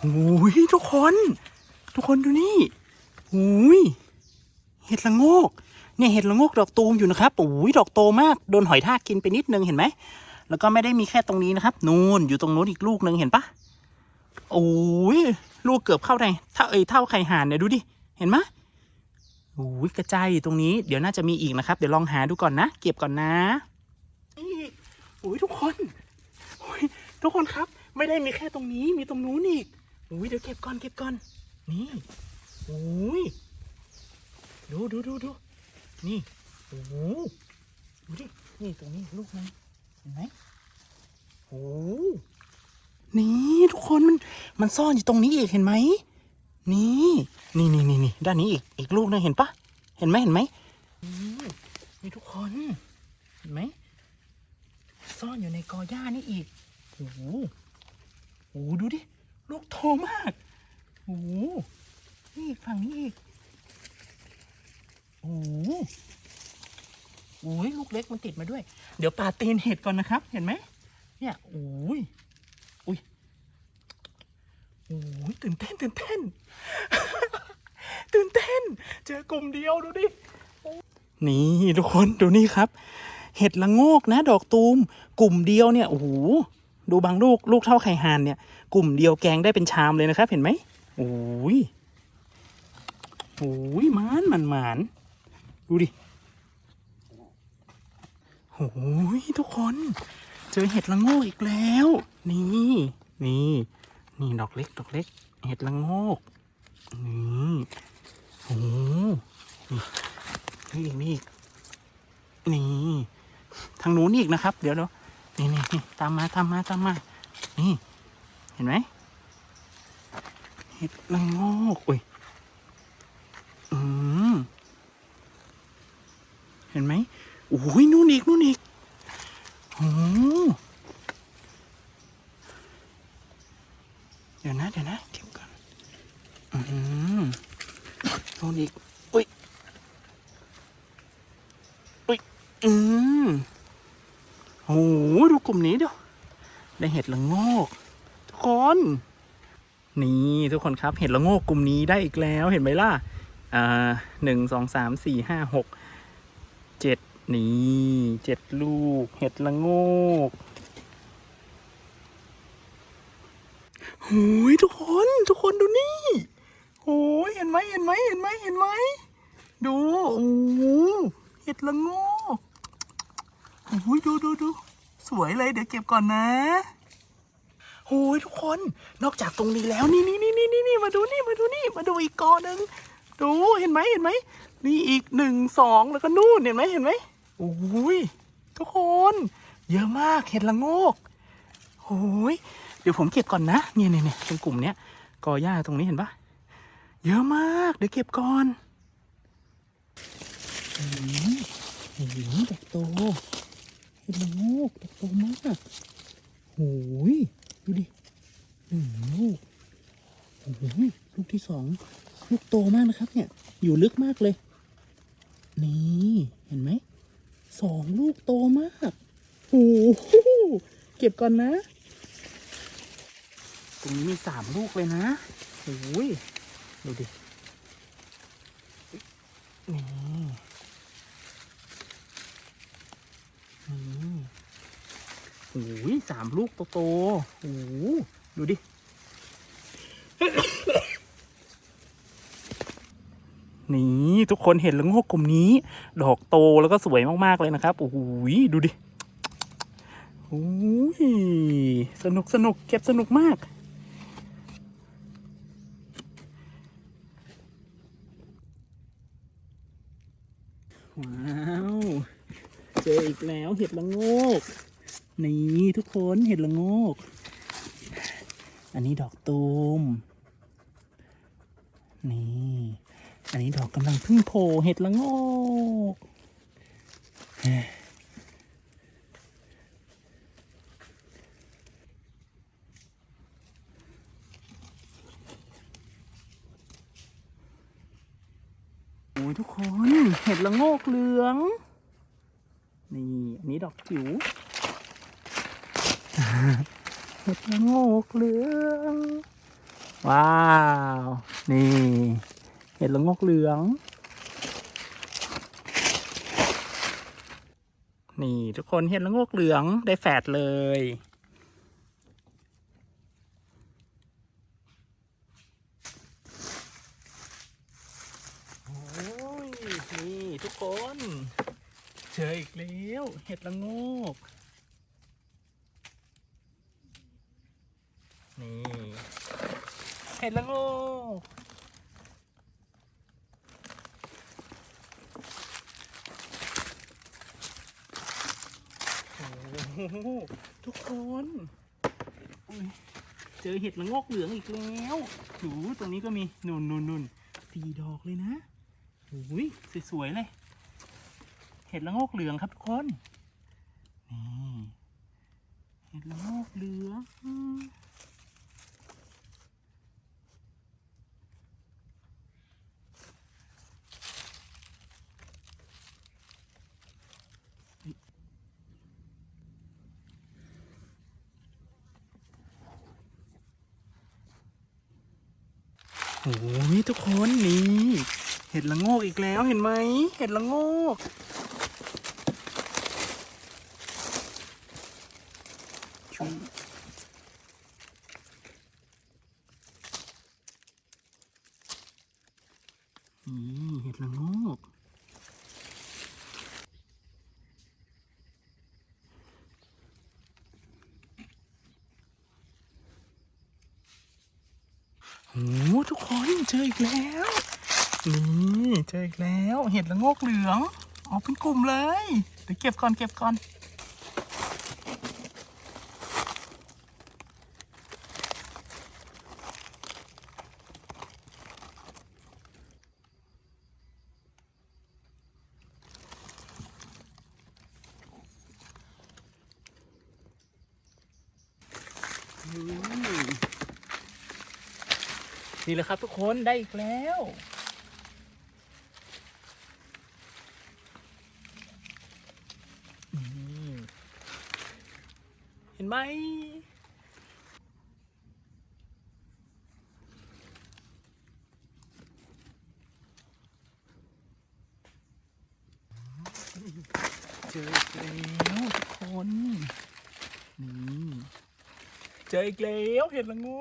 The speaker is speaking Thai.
โอ้ยทุกคน ทุกคนดูนี่โอ้ยเห็ดละโงก เนี่ยเห็ดละโงกดอกตูมอยู่นะครับโอ้ยดอกโตมากโดนหอยทากกินไปนิดนึงเห็นไหมแล้วก็ไม่ได้มีแค่ตรงนี้นะครับ นู่นอยู่ตรงนู้นอีกลูกหนึ่งเห็นปะโอ้ยลูกเกือบเข้าในเท่าเอ้ยเท่าไข่ห่านเนี่ยดูดิเห็นไหมโอ้ยกระจายอยู่ตรงนี้เดี๋ยวน่าจะมีอีกนะครับ เดี๋ยวลองหาดูก่อนนะ เก็บก่อนนะนี่โอ้ยทุกคนโอ้ยทุกคนครับ ไม่ได้มีแค่ตรงนี้มีตรงนู้นอีก อุ้ยเดี๋ยวเก็บก่อนเก็บก่อน นี่โอ้ยดูดูดูดูนี่โอ้โหดูดินี่ตรงนี้ลูกนึงเห็นไหมโอ้นี่ทุกคนมันมันซ่อนอยู่ตรงนี้อีกเห็นไหมนี่นี่นี่นี่นี่ด้านนี้อีกอีกลูกนึงเห็นปะเห็นไหมเห็นไหมนี่ทุกคนเห็นไหมซ่อนอยู่ในกอหญ้านี่อีกโอ้โหโอ้โหดูดิ ลูกโตมาก โอ้โหนี่อีกฝั่งนี้อีก โอ้โหโอ้ยลูกเล็กมันติดมาด้วย เดี๋ยวปาตีนเห็ดก่อนนะครับ เห็นไหม เนี่ย โอ้ยอุ้ยโอ้ยตื่นเต้นตื่นเต้น ตื่นเต้น เจอกลุ่มเดียวดูดิ นี่ทุกคนดูนี่ครับ เห็ดละโงกนะ ดอกตูม กลุ่มเดียวเนี่ย โอ้โห ดูบางลูกลูกเท่าไข่ห่านเนี่ย กลุ่มเดียวแกงได้เป็นชามเลยนะครับ เห็นไหมโอ้ยโอ้ยมันมันหมันดูดิโอ้ยทุกคน เจอเห็ดละโงกอีกแล้ว นี่นี่นี่ดอกเล็กดอกเล็ก เห็ดละโงกนี่โอ้นี่นี่อีกนี่อีกนี่ทางนู้นอีกนะครับ เดี๋ยวเดี๋ยว นี่นี่นี่ตามมาตามมาตามมา นี่ เห็นไหมเห็ดละโงกอุ้ยอืมเห็นไหมโอ้ยนู่นอีกนู่นอีกโอ้เดี๋ยวนะเดี๋ยวนะเก็บก่อนอืมนู่นอีกอุ้ยอุ้ยอืมโอ้โหดูกลุ่มนี้เดี๋ยว ได้เห็ดละโงกทุกคน นี่ทุกคนครับเห็ดละโงกกลุ่มนี้ได้อีกแล้วเห็นไหมล่ะอ่าหนึ่งสองสามสี่ห้าหกเจ็ดนี่เจ็ดลูก เห็ดละโงกโอ้ยทุกคนทุกคนดูนี่โอ้ยเห็นไหมเห็นไหมเห็นไหมเห็นไหมดูโอ้โหเห็ดละโงกโอ้ยดูดูดู สวยเลยเดี๋ยวเก็บก่อนนะโอ้ยทุกคนนอกจากตรงนี้แล้วนี่นี่นี่นี่นี่มาดูนี่มาดูนี่มาดูอีกกอหนึ่งดูเห็นไหมเห็นไหมนี่อีกหนึ่งสองแล้วก็นู่นเห็นไหมเห็นไหมโอ้ยทุกคน เยอะมากเห็ดละโงกโอ้ยเดี๋ยวผมเก็บก่อนนะเนี่ยเนี่ยเนี่ยตรงกลุ่มเนี้ยกอหญ้าตรงนี้เห็นปะเยอะมากเดี๋ยวเก็บก่อนอืมเห็นดอกโต ห็ดละโงกดอกโตมากโอ้ยดูดิหนึ่งลูกโอ้ยลูกที่สองลูกโตมากนะครับ เนี่ย อยู่ลึกมากเลย นี่เห็นไหมสองลูกโตมากโอ้โหเก็บก่อนนะ ตรงนี้มีสามลูกเลยนะโอ้ยดูดินี่ โอ้ยสามลูกโตๆโอ้ดูดิ นี่ทุกคนเห็นแล้วงกกลุ่มนี้ ดอกโตแล้วก็สวยมากๆเลยนะครับโอ้โหดูดิโอ้ยสนุกสนุกเก็บสนุกมาก ว้าว เจออีกแล้วเห็ดละโงก นี่ทุกคนเห็ดละโงก อันนี้ดอกตูม นี่ อันนี้ดอกกำลังพึ่งโผล่เห็ดละโงก โอ้ยทุกคน เห็ดละโงกเหลือง นี่ อันนี้ดอกจิ๋ว เห็ดละโงกเหลืองว้าว นี่เห็ดละโงกเหลือง นี่ทุกคนเห็ดละโงกเหลืองได้แฝดเลย โอ้ย นี่ทุกคน เจออีกแล้ว เห็ดละโงก นี่ เห็ดละโงกโอ้โหทุกคนอุ๊ยเจอเห็ดละโงกเหลืองอีกแล้วโอ้ตรงนี้ก็มีนุ่นนุ่นนุ่นสี่ดอกเลยนะโอ้ยสวยๆเลย เห็ดละโงกเหลืองครับทุกคน นี่ เห็ดละโงกเหลือง โอ้ยทุกคนนี่เห็ดละโงกอีกแล้วเห็นไหมเห็ดละโงก ชุยนี่เห็ดละโงก โอ้โหทุกคนเจออีกแล้ว นี่เจออีกแล้ว เห็ดละงกเหลืองออกเป็นกลุ่มเลยเดี๋ยวเก็บก่อนเก็บก่อนอืม นี่แหละครับทุกคนได้อีกแล้ว เห็นไหมเจออีกแล้วทุกคน นี่ เจออีกแล้วเห็ดละงู